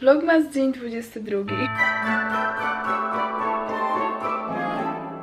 Vlogmas dzień 22.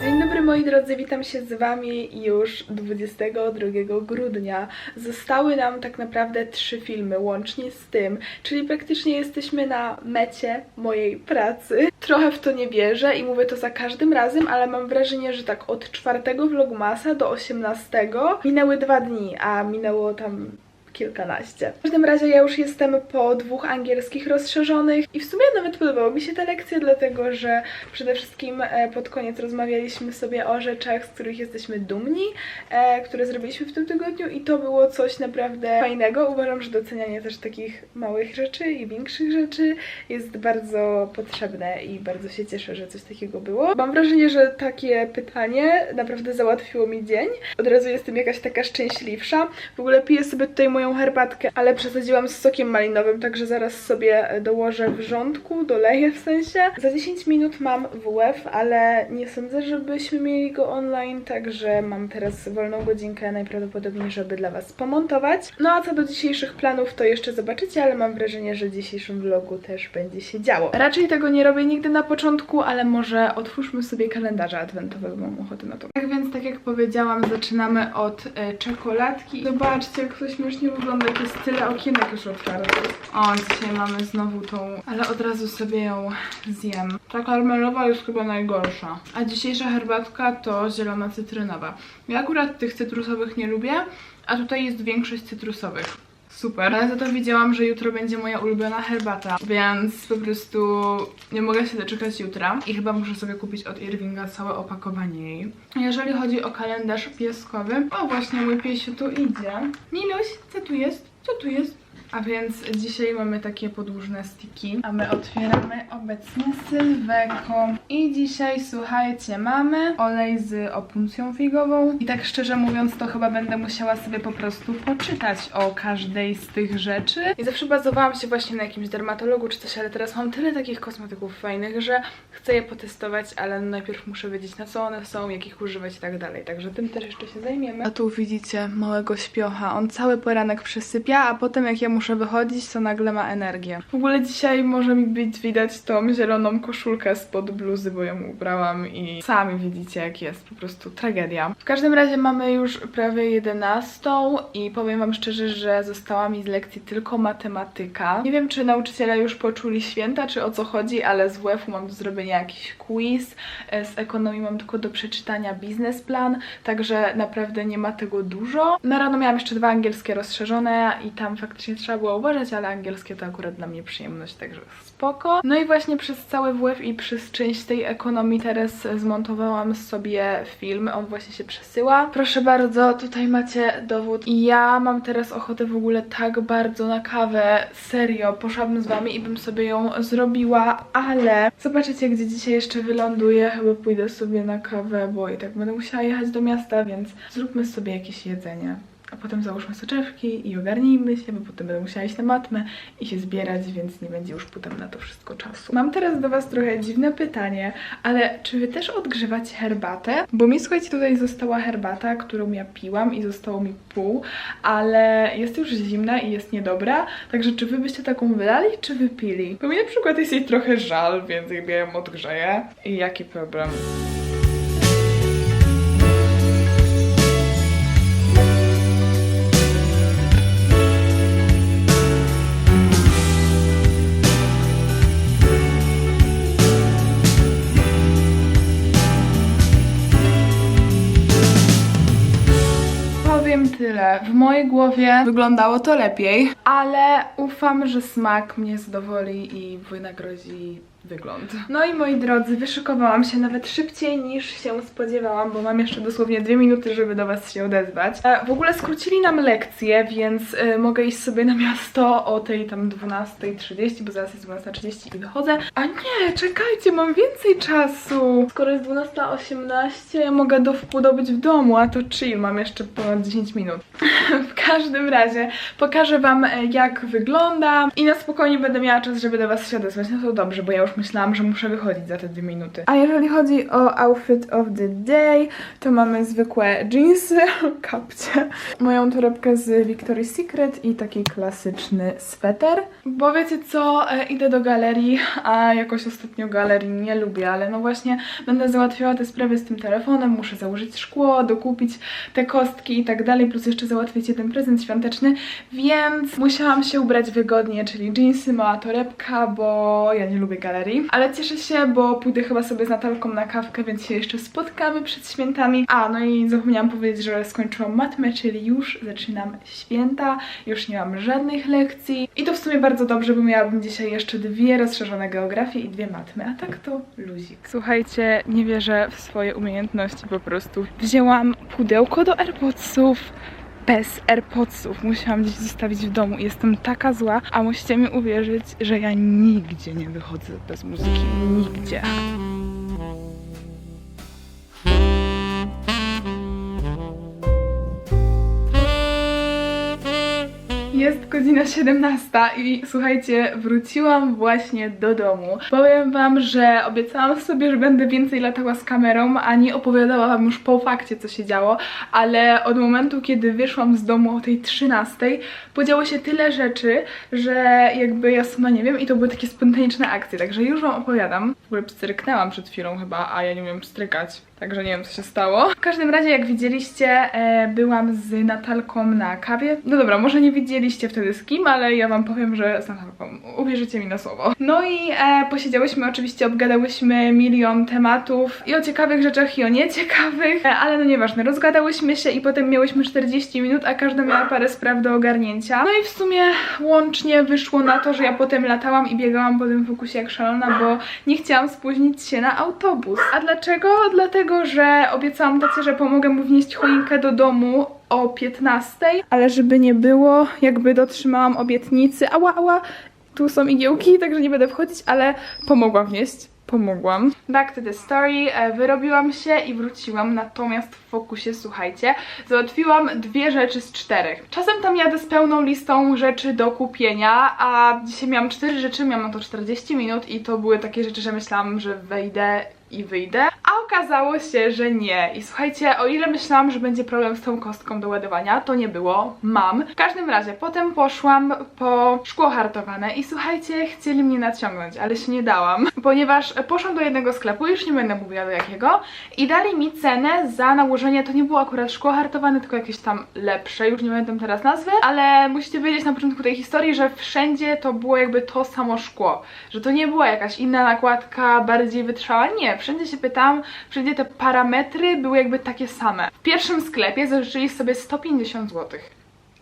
Dzień dobry moi drodzy, witam się z wami już 22 grudnia. Zostały nam tak naprawdę trzy filmy łącznie z tym, czyli praktycznie jesteśmy na mecie mojej pracy. Trochę w to nie wierzę i mówię to za każdym razem, ale mam wrażenie, że tak od czwartego vlogmasa do 18 minęły dwa dni, a minęło tam kilkanaście. W każdym razie ja już jestem po dwóch angielskich rozszerzonych i w sumie nawet podobały mi się te lekcje, dlatego że przede wszystkim e, pod koniec rozmawialiśmy sobie o rzeczach, z których jesteśmy dumni, e, które zrobiliśmy w tym tygodniu i to było coś naprawdę fajnego. Uważam, że docenianie też takich małych rzeczy i większych rzeczy jest bardzo potrzebne i bardzo się cieszę, że coś takiego było. Mam wrażenie, że takie pytanie naprawdę załatwiło mi dzień. Od razu jestem jakaś taka szczęśliwsza. W ogóle piję sobie tutaj moją herbatkę, ale przesadziłam z sokiem malinowym, także zaraz sobie dołożę wrzątku, doleję w sensie. Za 10 minut mam WF, ale nie sądzę, żebyśmy mieli go online, także mam teraz wolną godzinkę najprawdopodobniej, żeby dla Was pomontować. No a co do dzisiejszych planów, to jeszcze zobaczycie, ale mam wrażenie, że w dzisiejszym vlogu też będzie się działo. Raczej tego nie robię nigdy na początku, ale może otwórzmy sobie kalendarza adwentowego, mam ochotę na to. Tak więc, tak jak powiedziałam, zaczynamy od e, czekoladki. Zobaczcie, jak to śmiesznie wygląda, jak jest tyle okienek już otwartych. O, dzisiaj mamy znowu tą, ale od razu sobie ją zjem. Ta karmelowa jest chyba najgorsza. A dzisiejsza herbatka to zielona cytrynowa. Ja akurat tych cytrusowych nie lubię, a tutaj jest większość cytrusowych. Super. Ale za to widziałam, że jutro będzie moja ulubiona herbata, więc po prostu nie mogę się doczekać jutra i chyba muszę sobie kupić od Irvinga całe opakowanie jej. Jeżeli chodzi o kalendarz pieskowy, o właśnie mój piesiu tu idzie. Miluś, co tu jest? Co tu jest? A więc dzisiaj mamy takie podłużne stiki, a my otwieramy obecnie sylweko. I dzisiaj, słuchajcie, mamy olej z opuncją figową. I tak szczerze mówiąc, to chyba będę musiała sobie po prostu poczytać o każdej z tych rzeczy. I zawsze bazowałam się właśnie na jakimś dermatologu czy coś, ale teraz mam tyle takich kosmetyków fajnych, że chcę je potestować, ale najpierw muszę wiedzieć na co one są, jakich używać i tak dalej. Także tym też jeszcze się zajmiemy. A tu widzicie małego śpiocha. On cały poranek przesypia, a potem jak ja muszę wychodzić, to nagle ma energię. W ogóle dzisiaj może mi być widać tą zieloną koszulkę spod bluzy, bo ją ubrałam i sami widzicie jak jest, po prostu tragedia. W każdym razie mamy już prawie 11 i powiem wam szczerze, że została mi z lekcji tylko matematyka. Nie wiem, czy nauczyciele już poczuli święta, czy o co chodzi, ale z WF-u mam do zrobienia jakiś quiz, e, z ekonomii mam tylko do przeczytania biznesplan, także naprawdę nie ma tego dużo. Na rano miałam jeszcze dwa angielskie rozszerzone i tam faktycznie trzeba było uważać, ale angielskie to akurat dla mnie przyjemność, także spoko. No i właśnie przez cały WF i przez część tej ekonomii teraz zmontowałam sobie film, on właśnie się przesyła. Proszę bardzo, tutaj macie dowód. Ja mam teraz ochotę w ogóle tak bardzo na kawę, serio, poszłabym z wami i bym sobie ją zrobiła, ale zobaczycie, gdzie dzisiaj jeszcze wyląduję. Chyba pójdę sobie na kawę, bo i tak będę musiała jechać do miasta, więc zróbmy sobie jakieś jedzenie. A potem załóżmy soczewki i ogarnijmy się, bo potem będę musiała iść na matmę i się zbierać, więc nie będzie już potem na to wszystko czasu. Mam teraz do Was trochę dziwne pytanie, ale czy Wy też odgrzewacie herbatę? Bo mi, słuchajcie, tutaj została herbata, którą ja piłam i zostało mi pół, ale jest już zimna i jest niedobra, także czy Wy byście taką wylali, czy wypili? Bo mi na przykład jest jej trochę żal, więc jakby ja ją odgrzeję. I jaki problem? Powiem tyle. W mojej głowie wyglądało to lepiej, ale ufam, że smak mnie zadowoli i wynagrodzi wygląd. No i moi drodzy, wyszykowałam się nawet szybciej niż się spodziewałam, bo mam jeszcze dosłownie dwie minuty, żeby do Was się odezwać. E, w ogóle skrócili nam lekcje, więc e, mogę iść sobie na miasto o tej tam 12.30, bo zaraz jest 12.30 i wychodzę. A nie, czekajcie, mam więcej czasu. Skoro jest 12.18, ja mogę do wpół dobyć w domu, a to chill, mam jeszcze ponad 10 minut. w każdym razie pokażę Wam, e, jak wygląda i na spokojnie będę miała czas, żeby do Was się odezwać. No to dobrze, bo ja już już myślałam, że muszę wychodzić za te dwie minuty. A jeżeli chodzi o outfit of the day, to mamy zwykłe jeansy, kapcie, moją torebkę z Victoria's Secret i taki klasyczny sweter. Bo wiecie co, e, idę do galerii, a jakoś ostatnio galerii nie lubię, ale no właśnie będę załatwiała te sprawy z tym telefonem, muszę założyć szkło, dokupić te kostki i tak dalej, plus jeszcze załatwić jeden prezent świąteczny, więc musiałam się ubrać wygodnie, czyli jeansy, mała torebka, bo ja nie lubię galerii. Ale cieszę się, bo pójdę chyba sobie z Natalką na kawkę, więc się jeszcze spotkamy przed świętami. A, no i zapomniałam powiedzieć, że skończyłam matmę, czyli już zaczynam święta, już nie mam żadnych lekcji. I to w sumie bardzo dobrze, bo miałabym dzisiaj jeszcze dwie rozszerzone geografie i dwie matmy, a tak to luzik. Słuchajcie, nie wierzę w swoje umiejętności po prostu. Wzięłam pudełko do AirPodsów, bez AirPodsów. Musiałam gdzieś zostawić w domu jestem taka zła, a musicie mi uwierzyć, że ja nigdzie nie wychodzę bez muzyki. Nigdzie. Jest godzina 17 i słuchajcie, wróciłam właśnie do domu. Powiem wam, że obiecałam sobie, że będę więcej latała z kamerą, a nie opowiadała wam już po fakcie, co się działo, ale od momentu, kiedy wyszłam z domu o tej 13, podziało się tyle rzeczy, że jakby ja sama nie wiem i to były takie spontaniczne akcje, także już wam opowiadam. W ogóle pstryknęłam przed chwilą chyba, a ja nie umiem pstrykać. Także nie wiem, co się stało. W każdym razie, jak widzieliście, e, byłam z Natalką na kawie. No dobra, może nie widzieliście wtedy z kim, ale ja wam powiem, że z Natalką. Uwierzycie mi na słowo. No i e, posiedziałyśmy, oczywiście obgadałyśmy milion tematów i o ciekawych rzeczach, i o nieciekawych, e, ale no nieważne, rozgadałyśmy się i potem miałyśmy 40 minut, a każda miała parę spraw do ogarnięcia. No i w sumie łącznie wyszło na to, że ja potem latałam i biegałam po tym fokusie jak szalona, bo nie chciałam spóźnić się na autobus. A dlaczego? Dlatego, że obiecałam tacie, że pomogę mu wnieść choinkę do domu o 15, ale żeby nie było, jakby dotrzymałam obietnicy. Ała, ała, tu są igiełki, także nie będę wchodzić, ale pomogłam wnieść pomogłam. Back to the story, e, wyrobiłam się i wróciłam, natomiast w fokusie, słuchajcie, załatwiłam dwie rzeczy z czterech. Czasem tam jadę z pełną listą rzeczy do kupienia, a dzisiaj miałam cztery rzeczy, miałam na to 40 minut i to były takie rzeczy, że myślałam, że wejdę i wyjdę, a okazało się, że nie. I słuchajcie, o ile myślałam, że będzie problem z tą kostką do ładowania, to nie było. Mam. W każdym razie, potem poszłam po szkło hartowane i słuchajcie, chcieli mnie naciągnąć, ale się nie dałam, ponieważ poszłam do jednego sklepu, już nie będę mówiła do jakiego, i dali mi cenę za nałożenie, to nie było akurat szkło hartowane, tylko jakieś tam lepsze, już nie pamiętam teraz nazwy, ale musicie wiedzieć na początku tej historii, że wszędzie to było jakby to samo szkło, że to nie była jakaś inna nakładka, bardziej wytrwała, nie, wszędzie się pytałam, wszędzie te parametry były jakby takie same. W pierwszym sklepie zażyczyli sobie 150 zł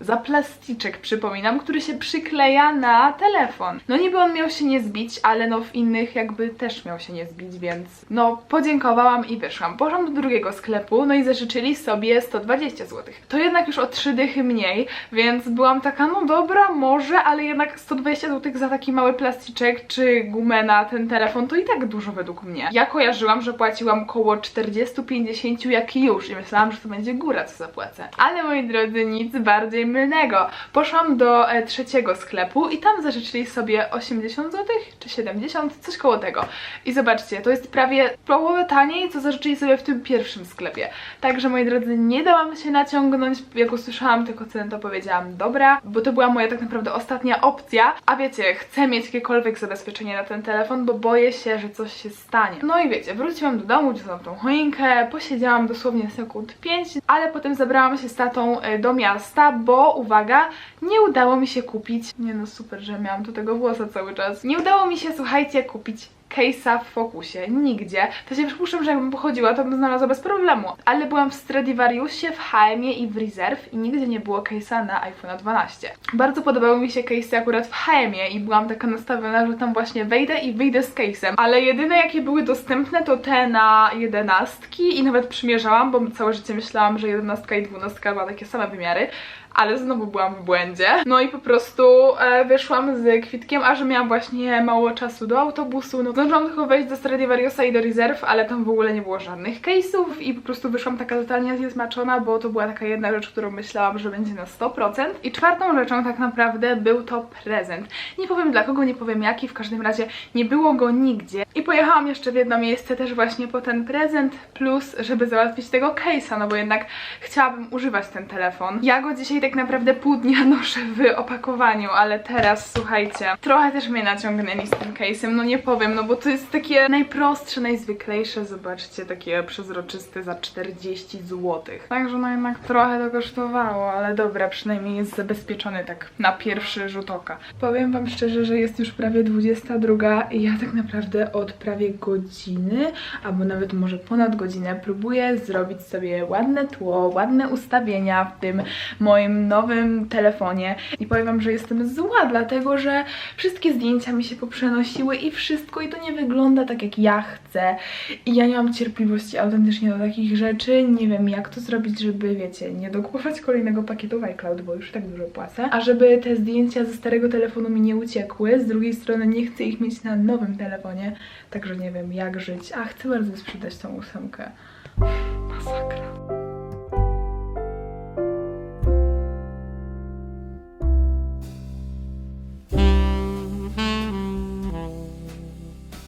za plasticzek, przypominam, który się przykleja na telefon. No niby on miał się nie zbić, ale no w innych jakby też miał się nie zbić, więc no podziękowałam i wyszłam. Poszłam do drugiego sklepu, no i zażyczyli sobie 120 zł. To jednak już o 3 dychy mniej, więc byłam taka, no dobra, może, ale jednak 120 zł za taki mały plasticzek czy gumę na ten telefon to i tak dużo według mnie. Ja kojarzyłam, że płaciłam około 40-50 jak już i myślałam, że to będzie góra, co zapłacę. Ale moi drodzy, nic bardziej mylnego. Poszłam do e, trzeciego sklepu i tam zażyczyli sobie 80 zł czy 70, coś koło tego. I zobaczcie, to jest prawie połowę taniej, co zażyczyli sobie w tym pierwszym sklepie. Także moi drodzy, nie dałam się naciągnąć, jak usłyszałam tylko cenę, to powiedziałam dobra, bo to była moja tak naprawdę ostatnia opcja, a wiecie, chcę mieć jakiekolwiek zabezpieczenie na ten telefon, bo boję się, że coś się stanie. No i wiecie, wróciłam do domu, wzięłam tą choinkę, posiedziałam dosłownie sekund 5, ale potem zabrałam się z tatą e, do miasta, bo uwaga, nie udało mi się kupić, nie no super, że miałam do tego włosa cały czas, nie udało mi się, słuchajcie, kupić case'a w Focusie, nigdzie. To się przypuszczam, że jakbym pochodziła, to bym znalazła bez problemu. Ale byłam w Stradivariusie, w HM i w Reserve i nigdzie nie było case'a na iPhone 12. Bardzo podobały mi się case'y akurat w HM i byłam taka nastawiona, że tam właśnie wejdę i wyjdę z case'em. Ale jedyne jakie były dostępne to te na jedenastki i nawet przymierzałam, bo całe życie myślałam, że jedenastka i dwunastka ma takie same wymiary ale znowu byłam w błędzie. No i po prostu e, wyszłam z kwitkiem, a że miałam właśnie mało czasu do autobusu, no zdążyłam tylko wejść do Stradivariusa i do Reserve, ale tam w ogóle nie było żadnych case'ów i po prostu wyszłam taka totalnie zniesmaczona, bo to była taka jedna rzecz, którą myślałam, że będzie na 100%. I czwartą rzeczą tak naprawdę był to prezent. Nie powiem dla kogo, nie powiem jaki, w każdym razie nie było go nigdzie. I pojechałam jeszcze w jedno miejsce też właśnie po ten prezent, plus żeby załatwić tego case'a, no bo jednak chciałabym używać ten telefon. Ja go dzisiaj tak naprawdę pół dnia noszę w opakowaniu, ale teraz słuchajcie, trochę też mnie naciągnęli z tym case'em, no nie powiem, no bo to jest takie najprostsze, najzwyklejsze, zobaczcie, takie przezroczyste za 40 zł. Także no jednak trochę to kosztowało, ale dobra, przynajmniej jest zabezpieczony tak na pierwszy rzut oka. Powiem wam szczerze, że jest już prawie 22 i ja tak naprawdę od prawie godziny, albo nawet może ponad godzinę próbuję zrobić sobie ładne tło, ładne ustawienia w tym moim nowym telefonie i powiem wam, że jestem zła, dlatego że wszystkie zdjęcia mi się poprzenosiły i wszystko i to nie wygląda tak jak ja chcę i ja nie mam cierpliwości autentycznie do takich rzeczy, nie wiem jak to zrobić, żeby wiecie, nie dokupować kolejnego pakietu w iCloud, bo już tak dużo płacę, a żeby te zdjęcia ze starego telefonu mi nie uciekły, z drugiej strony nie chcę ich mieć na nowym telefonie, także nie wiem jak żyć, a chcę bardzo sprzedać tą ósemkę. Masakra.